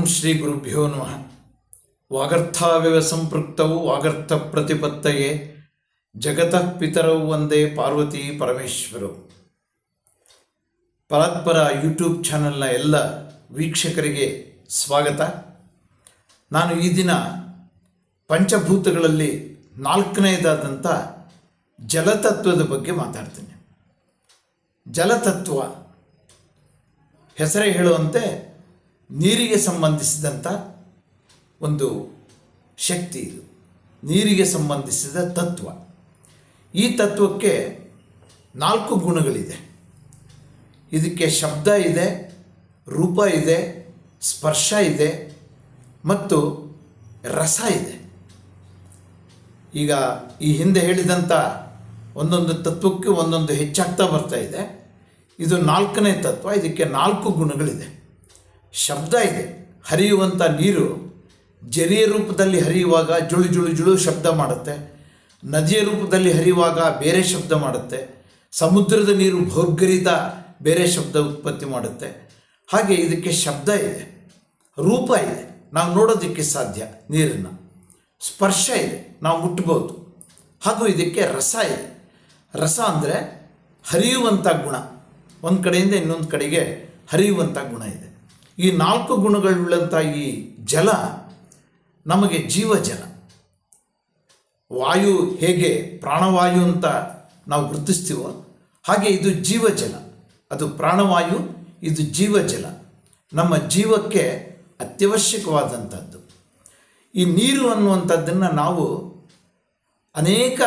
ಓಂ ಶ್ರೀ ಗುರುಭ್ಯೋ ನಮಃ. ವಾಗರ್ಥಾವ್ಯವ ಸಂಪೃಕ್ತವು ವಾಗರ್ಥ ಪ್ರತಿಪತ್ತಯೇ, ಜಗತಃ ಪಿತರವು ಒಂದೇ ಪಾರ್ವತಿ ಪರಮೇಶ್ವರು. ಪರಾತ್ಪರ ಯೂಟ್ಯೂಬ್ ಚಾನಲ್ನ ಎಲ್ಲ ವೀಕ್ಷಕರಿಗೆ ಸ್ವಾಗತ. ನಾನು ಈ ದಿನ ಪಂಚಭೂತಗಳಲ್ಲಿ ನಾಲ್ಕನೇದಾದಂಥ ಜಲತತ್ವದ ಬಗ್ಗೆ ಮಾತಾಡ್ತೀನಿ. ಜಲತತ್ವ ಹೆಸರೇ ಹೇಳುವಂತೆ ನೀರಿಗೆ ಸಂಬಂಧಿಸಿದಂಥ ಒಂದು ಶಕ್ತಿ ಇದು. ನೀರಿಗೆ ಸಂಬಂಧಿಸಿದ ತತ್ವ. ಈ ತತ್ವಕ್ಕೆ ನಾಲ್ಕು ಗುಣಗಳಿದೆ. ಇದಕ್ಕೆ ಶಬ್ದ ಇದೆ, ರೂಪ ಇದೆ, ಸ್ಪರ್ಶ ಇದೆ ಮತ್ತು ರಸ ಇದೆ. ಈಗ ಈ ಹಿಂದೆ ಹೇಳಿದಂಥ ಒಂದೊಂದು ತತ್ವಕ್ಕೆ ಒಂದೊಂದು ಹೆಚ್ಚಾಗ್ತಾ ಬರ್ತಾ ಇದೆ. ಇದು ನಾಲ್ಕನೇ ತತ್ವ, ಇದಕ್ಕೆ ನಾಲ್ಕು ಗುಣಗಳಿದೆ. ಶಬ್ದ ಇದೆ. ಹರಿಯುವಂಥ ನೀರು ಜರಿಯ ರೂಪದಲ್ಲಿ ಹರಿಯುವಾಗ ಜುಳು ಜುಳು ಜುಳು ಶಬ್ದ ಮಾಡುತ್ತೆ. ನದಿಯ ರೂಪದಲ್ಲಿ ಹರಿಯುವಾಗ ಬೇರೆ ಶಬ್ದ ಮಾಡುತ್ತೆ. ಸಮುದ್ರದ ನೀರು ಭೋರ್ಗರಿತ ಬೇರೆ ಶಬ್ದ ಉತ್ಪತ್ತಿ ಮಾಡುತ್ತೆ. ಹಾಗೆ ಇದಕ್ಕೆ ಶಬ್ದ ಇದೆ. ರೂಪ ಇದೆ. ನಾವು ನೋಡೋದಕ್ಕೆ ಸಾಧ್ಯ ನೀರನ್ನು. ಸ್ಪರ್ಶ ಇದೆ. ನಾವು ಮುಟ್ಬೋದು. ಹಾಗೂ ಇದಕ್ಕೆ ರಸ ಇದೆ. ರಸ ಅಂದರೆ ಹರಿಯುವಂಥ ಗುಣ. ಒಂದು ಕಡೆಯಿಂದ ಇನ್ನೊಂದು ಕಡೆಗೆ ಹರಿಯುವಂಥ ಗುಣ ಇದೆ. ಈ ನಾಲ್ಕು ಗುಣಗಳುಳ್ಳಂಥ ಈ ಜಲ ನಮಗೆ ಜೀವಜಲ. ವಾಯು ಹೇಗೆ ಪ್ರಾಣವಾಯು ಅಂತ ನಾವು ಗುರುತಿಸ್ತೀವೋ ಹಾಗೆ ಇದು ಜೀವಜಲ. ಅದು ಪ್ರಾಣವಾಯು, ಇದು ಜೀವಜಲ. ನಮ್ಮ ಜೀವಕ್ಕೆ ಅತ್ಯವಶ್ಯಕವಾದಂಥದ್ದು. ಈ ನೀರು ಅನ್ನುವಂಥದ್ದನ್ನು ನಾವು ಅನೇಕ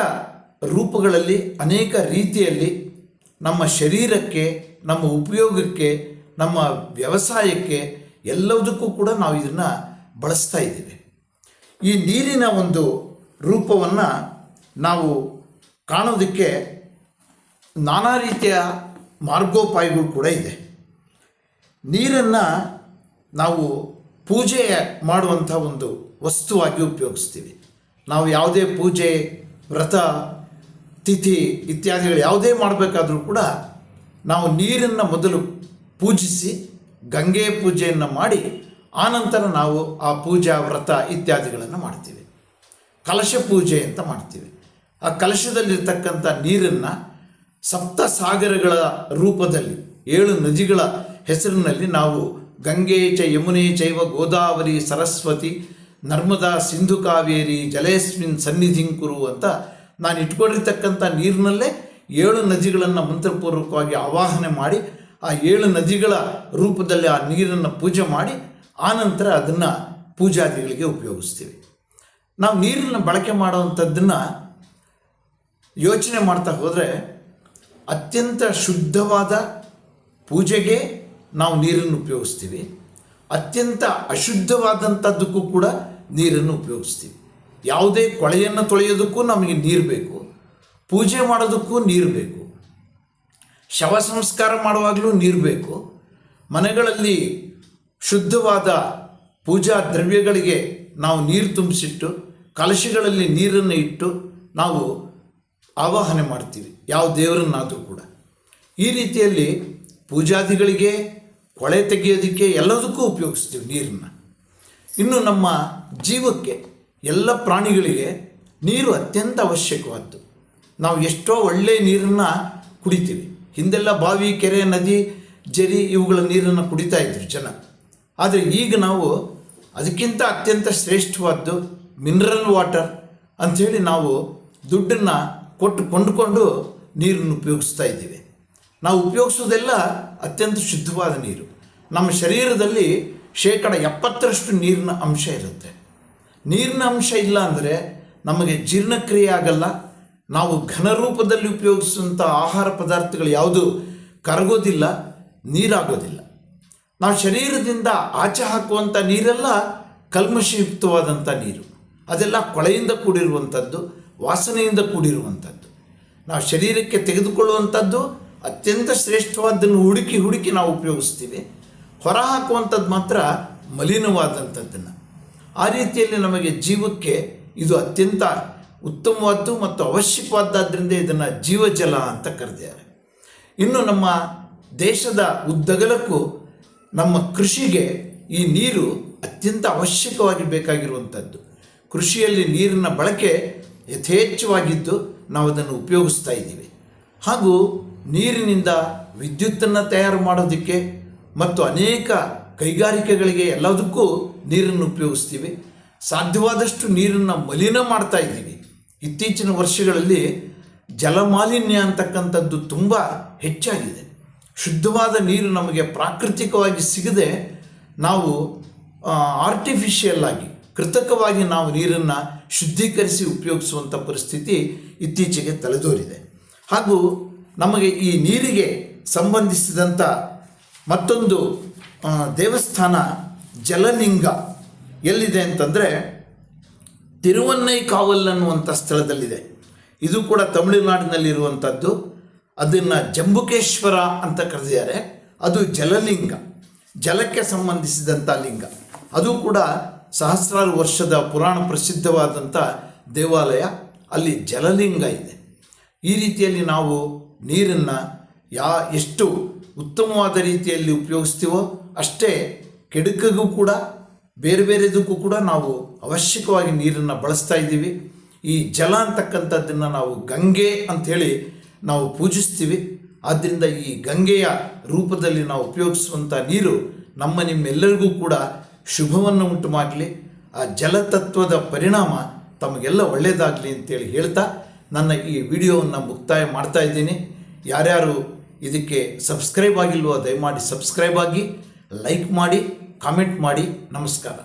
ರೂಪಗಳಲ್ಲಿ, ಅನೇಕ ರೀತಿಯಲ್ಲಿ ನಮ್ಮ ಶರೀರಕ್ಕೆ, ನಮ್ಮ ಉಪಯೋಗಕ್ಕೆ ನಮ್ಮ ವ್ಯವಸಾಯಕ್ಕೆ ಎಲ್ಲದಕ್ಕೂ ಕೂಡ ನಾವು ಇದನ್ನು ಬಳಸ್ತಾ ಇದ್ದೀವಿ. ಈ ನೀರಿನ ಒಂದು ರೂಪವನ್ನು ನಾವು ಕಾಣೋದಕ್ಕೆ ನಾನಾ ರೀತಿಯ ಮಾರ್ಗೋಪಾಯಗಳು ಕೂಡ ಇದೆ. ನೀರನ್ನು ನಾವು ಪೂಜೆ ಮಾಡುವಂಥ ಒಂದು ವಸ್ತುವಾಗಿ ಉಪಯೋಗಿಸ್ತೀವಿ. ನಾವು ಯಾವುದೇ ಪೂಜೆ, ವ್ರತ, ತಿಥಿ ಇತ್ಯಾದಿಗಳು ಯಾವುದೇ ಮಾಡಬೇಕಾದ್ರೂ ಕೂಡ ನಾವು ನೀರನ್ನು ಮೊದಲು ಪೂಜಿಸಿ ಗಂಗೆ ಪೂಜೆಯನ್ನು ಮಾಡಿ, ಆನಂತರ ನಾವು ಆ ಪೂಜಾ ವ್ರತ ಇತ್ಯಾದಿಗಳನ್ನು ಮಾಡ್ತೀವಿ. ಕಲಶ ಪೂಜೆ ಅಂತ ಮಾಡ್ತೀವಿ. ಆ ಕಲಶದಲ್ಲಿರ್ತಕ್ಕಂಥ ನೀರನ್ನು ಸಪ್ತ ಸಾಗರಗಳ ರೂಪದಲ್ಲಿ, ಏಳು ನದಿಗಳ ಹೆಸರಿನಲ್ಲಿ ನಾವು ಗಂಗೆ ಚ ಯಮುನೆ ಚೈವ ಗೋದಾವರಿ ಸರಸ್ವತಿ ನರ್ಮದಾ ಸಿಂಧು ಕಾವೇರಿ ಜಲೇಸ್ಮಿನ್ ಸನ್ನಿಧಿಂಕುರು ಅಂತ ನಾನು ಇಟ್ಕೊಂಡಿರ್ತಕ್ಕಂಥ ನೀರಿನಲ್ಲೇ ಏಳು ನದಿಗಳನ್ನು ಮಂತ್ರಪೂರ್ವಕವಾಗಿ ಆವಾಹನೆ ಮಾಡಿ ಆ ಏಳು ನದಿಗಳ ರೂಪದಲ್ಲಿ ಆ ನೀರನ್ನು ಪೂಜೆ ಮಾಡಿ ಆನಂತರ ಅದನ್ನು ಪೂಜಾದಿಗಳಿಗೆ ಉಪಯೋಗಿಸ್ತೀವಿ. ನಾವು ನೀರನ್ನು ಬಳಕೆ ಮಾಡುವಂಥದ್ದನ್ನು ಯೋಚನೆ ಮಾಡ್ತಾ ಹೋದರೆ ಅತ್ಯಂತ ಶುದ್ಧವಾದ ಪೂಜೆಗೆ ನಾವು ನೀರನ್ನು ಉಪಯೋಗಿಸ್ತೀವಿ. ಅತ್ಯಂತ ಅಶುದ್ಧವಾದಂಥದ್ದಕ್ಕೂ ಕೂಡ ನೀರನ್ನು ಉಪಯೋಗಿಸ್ತೀವಿ. ಯಾವುದೇ ಕೊಳೆಯನ್ನು ತೊಳೆಯೋದಕ್ಕೂ ನಮಗೆ ನೀರು ಬೇಕು. ಪೂಜೆ ಮಾಡೋದಕ್ಕೂ ನೀರು ಬೇಕು. ಶವ ಸಂಸ್ಕಾರ ಮಾಡುವಾಗಲೂ ನೀರು ಬೇಕು. ಮನೆಗಳಲ್ಲಿ ಶುದ್ಧವಾದ ಪೂಜಾ ದ್ರವ್ಯಗಳಿಗೆ ನಾವು ನೀರು ತುಂಬಿಸಿಟ್ಟು, ಕಲಶಗಳಲ್ಲಿ ನೀರನ್ನು ಇಟ್ಟು ನಾವು ಆವಾಹನೆ ಮಾಡ್ತೀವಿ, ಯಾವ ದೇವರನ್ನಾದರೂ ಕೂಡ. ಈ ರೀತಿಯಲ್ಲಿ ಪೂಜಾದಿಗಳಿಗೆ ಕೊಳೆ ತೆಗೆಯೋದಕ್ಕೆ ಎಲ್ಲದಕ್ಕೂ ಉಪಯೋಗಿಸ್ತೀವಿ ನೀರನ್ನು. ಇನ್ನು ನಮ್ಮ ಜೀವಕ್ಕೆ ಎಲ್ಲ ಪ್ರಾಣಿಗಳಿಗೆ ನೀರು ಅತ್ಯಂತ ಅವಶ್ಯಕವಾದ್ದು. ನಾವು ಎಷ್ಟೋ ಒಳ್ಳೆಯ ನೀರನ್ನು ಕುಡಿತೀವಿ. ಹಿಂದೆಲ್ಲ ಬಾವಿ, ಕೆರೆ, ನದಿ, ಜರಿ ಇವುಗಳ ನೀರನ್ನು ಕುಡಿತಾ ಇದ್ರು ಜನ. ಆದರೆ ಈಗ ನಾವು ಅದಕ್ಕಿಂತ ಅತ್ಯಂತ ಶ್ರೇಷ್ಠವಾದ್ದು ಮಿನರಲ್ ವಾಟರ್ ಅಂಥೇಳಿ ನಾವು ದುಡ್ಡನ್ನು ಕೊಟ್ಟು ಕೊಂಡುಕೊಂಡು ನೀರನ್ನು ಉಪಯೋಗಿಸ್ತಾ ಇದ್ದೀವಿ. ನಾವು ಉಪಯೋಗಿಸೋದೆಲ್ಲ ಅತ್ಯಂತ ಶುದ್ಧವಾದ ನೀರು. ನಮ್ಮ ಶರೀರದಲ್ಲಿ ಶೇಕಡ ಎಪ್ಪತ್ತರಷ್ಟು ನೀರಿನ ಅಂಶ ಇರುತ್ತೆ. ನೀರಿನ ಅಂಶ ಇಲ್ಲ ಅಂದರೆ ನಮಗೆ ಜೀರ್ಣಕ್ರಿಯೆ ಆಗಲ್ಲ ನಾವು ಘನ ರೂಪದಲ್ಲಿ ಉಪಯೋಗಿಸುವಂಥ ಆಹಾರ ಪದಾರ್ಥಗಳು ಯಾವುದು? ಕರಗೋದಿಲ್ಲ, ನೀರಾಗೋದಿಲ್ಲ. ನಾವು ಶರೀರದಿಂದ ಆಚೆ ಹಾಕುವಂಥ ನೀರೆಲ್ಲ ಕಲ್ಮಶಯುಕ್ತವಾದಂಥ ನೀರು. ಅದೆಲ್ಲ ಕೊಳೆಯಿಂದ ಕೂಡಿರುವಂಥದ್ದು ವಾಸನೆಯಿಂದ ಕೂಡಿರುವಂಥದ್ದು ನಾವು ಶರೀರಕ್ಕೆ ತೆಗೆದುಕೊಳ್ಳುವಂಥದ್ದು ಅತ್ಯಂತ ಶ್ರೇಷ್ಠವಾದ್ದನ್ನು ಹುಡುಕಿ ಹುಡುಕಿ ನಾವು ಉಪಯೋಗಿಸ್ತೀವಿ. ಹೊರ ಹಾಕುವಂಥದ್ದು ಮಾತ್ರ ಮಲಿನವಾದಂಥದ್ದನ್ನು ಆ ರೀತಿಯಲ್ಲಿ ನಮಗೆ ಜೀವಕ್ಕೆ ಇದು ಅತ್ಯಂತ ಉತ್ತಮವಾದ್ದು ಮತ್ತು ಅವಶ್ಯಕವಾದ್ದರಿಂದ ಇದನ್ನು ಜೀವಜಲ ಅಂತ ಕರೆದಿದ್ದಾರೆ. ಇನ್ನು ನಮ್ಮ ದೇಶದ ಉದ್ದಗಲಕ್ಕೂ ನಮ್ಮ ಕೃಷಿಗೆ ಈ ನೀರು ಅತ್ಯಂತ ಅವಶ್ಯಕವಾಗಿ ಬೇಕಾಗಿರುವಂಥದ್ದು ಕೃಷಿಯಲ್ಲಿ ನೀರಿನ ಬಳಕೆ ಯಥೇಚ್ಛವಾಗಿದ್ದು ನಾವು ಅದನ್ನು ಉಪಯೋಗಿಸ್ತಾ ಇದ್ದೀವಿ. ಹಾಗೂ ನೀರಿನಿಂದ ವಿದ್ಯುತ್ತನ್ನು ತಯಾರು ಮಾಡೋದಕ್ಕೆ ಮತ್ತು ಅನೇಕ ಕೈಗಾರಿಕೆಗಳಿಗೆ ಎಲ್ಲದಕ್ಕೂ ನೀರನ್ನು ಉಪಯೋಗಿಸ್ತೀವಿ. ಸಾಧ್ಯವಾದಷ್ಟು ನೀರನ್ನು ಮಲಿನ ಮಾಡ್ತಾ ಇದ್ದೀವಿ. ಇತ್ತೀಚಿನ ವರ್ಷಗಳಲ್ಲಿ ಜಲಮಾಲಿನ್ಯ ಅಂತಕ್ಕಂಥದ್ದು ತುಂಬ ಹೆಚ್ಚಾಗಿದೆ. ಶುದ್ಧವಾದ ನೀರು ನಮಗೆ ಪ್ರಾಕೃತಿಕವಾಗಿ ಸಿಗದೆ ನಾವು ಆರ್ಟಿಫಿಷಿಯಲ್ ಆಗಿ, ಕೃತಕವಾಗಿ ನಾವು ನೀರನ್ನು ಶುದ್ಧೀಕರಿಸಿ ಉಪಯೋಗಿಸುವಂಥ ಪರಿಸ್ಥಿತಿ ಇತ್ತೀಚೆಗೆ ತಲೆದೋರಿದೆ. ಹಾಗೂ ನಮಗೆ ಈ ನೀರಿಗೆ ಸಂಬಂಧಿಸಿದಂಥ ಮತ್ತೊಂದು ದೇವಸ್ಥಾನ ಜಲಲಿಂಗ ಎಲ್ಲಿದೆ ಅಂತಂದರೆ ತಿರುವನ್ನೈ ಕಾವಲ್ ಅನ್ನುವಂಥ ಸ್ಥಳದಲ್ಲಿದೆ. ಇದು ಕೂಡ ತಮಿಳುನಾಡಿನಲ್ಲಿರುವಂಥದ್ದು ಅದನ್ನು ಜಂಬುಕೇಶ್ವರ ಅಂತ ಕರೆದಿದ್ದಾರೆ. ಅದು ಜಲಲಿಂಗ. ಜಲಕ್ಕೆ ಸಂಬಂಧಿಸಿದಂಥ ಲಿಂಗ. ಅದು ಕೂಡ ಸಹಸ್ರಾರು ವರ್ಷದ ಪುರಾಣ ಪ್ರಸಿದ್ಧವಾದಂಥ ದೇವಾಲಯ. ಅಲ್ಲಿ ಜಲಲಿಂಗ ಇದೆ. ಈ ರೀತಿಯಲ್ಲಿ ನಾವು ನೀರನ್ನು ಯಾ, ಎಷ್ಟು ಉತ್ತಮವಾದ ರೀತಿಯಲ್ಲಿ ಉಪಯೋಗಿಸ್ತೀವೋ ಅಷ್ಟೇ, ಕೆಡುಕಿಗೂ ಕೂಡ ಬೇರೆ ಬೇರೆದಕ್ಕೂ ಕೂಡ ನಾವು ಅವಶ್ಯಕವಾಗಿ ನೀರನ್ನು ಬಳಸ್ತಾ ಇದ್ದೀವಿ. ಈ ಜಲ ಅಂತಕ್ಕಂಥದ್ದನ್ನು ನಾವು ಗಂಗೆ ಅಂಥೇಳಿ ನಾವು ಪೂಜಿಸ್ತೀವಿ. ಆದ್ದರಿಂದ ಈ ಗಂಗೆಯ ರೂಪದಲ್ಲಿ ನಾವು ಉಪಯೋಗಿಸುವಂಥ ನೀರು ನಮ್ಮ ನಿಮ್ಮೆಲ್ಲರಿಗೂ ಕೂಡ ಶುಭವನ್ನು ಉಂಟು ಮಾಡಲಿ. ಆ ಜಲತತ್ವದ ಪರಿಣಾಮ ತಮಗೆಲ್ಲ ಒಳ್ಳೆಯದಾಗಲಿ ಅಂತೇಳಿ ಹೇಳ್ತಾ ನನ್ನ ಈ ವಿಡಿಯೋವನ್ನು ಮುಕ್ತಾಯ ಮಾಡ್ತಾ ಇದ್ದೀನಿ. ಯಾರ್ಯಾರು ಇದಕ್ಕೆ ಸಬ್ಸ್ಕ್ರೈಬ್ ಆಗಿಲ್ವೋ ದಯಮಾಡಿ ಸಬ್ಸ್ಕ್ರೈಬ್ ಆಗಿ ಲೈಕ್ ಮಾಡಿ. ಕಾಮೆಂಟ್ ಮಾಡಿ ನಮಸ್ಕಾರ.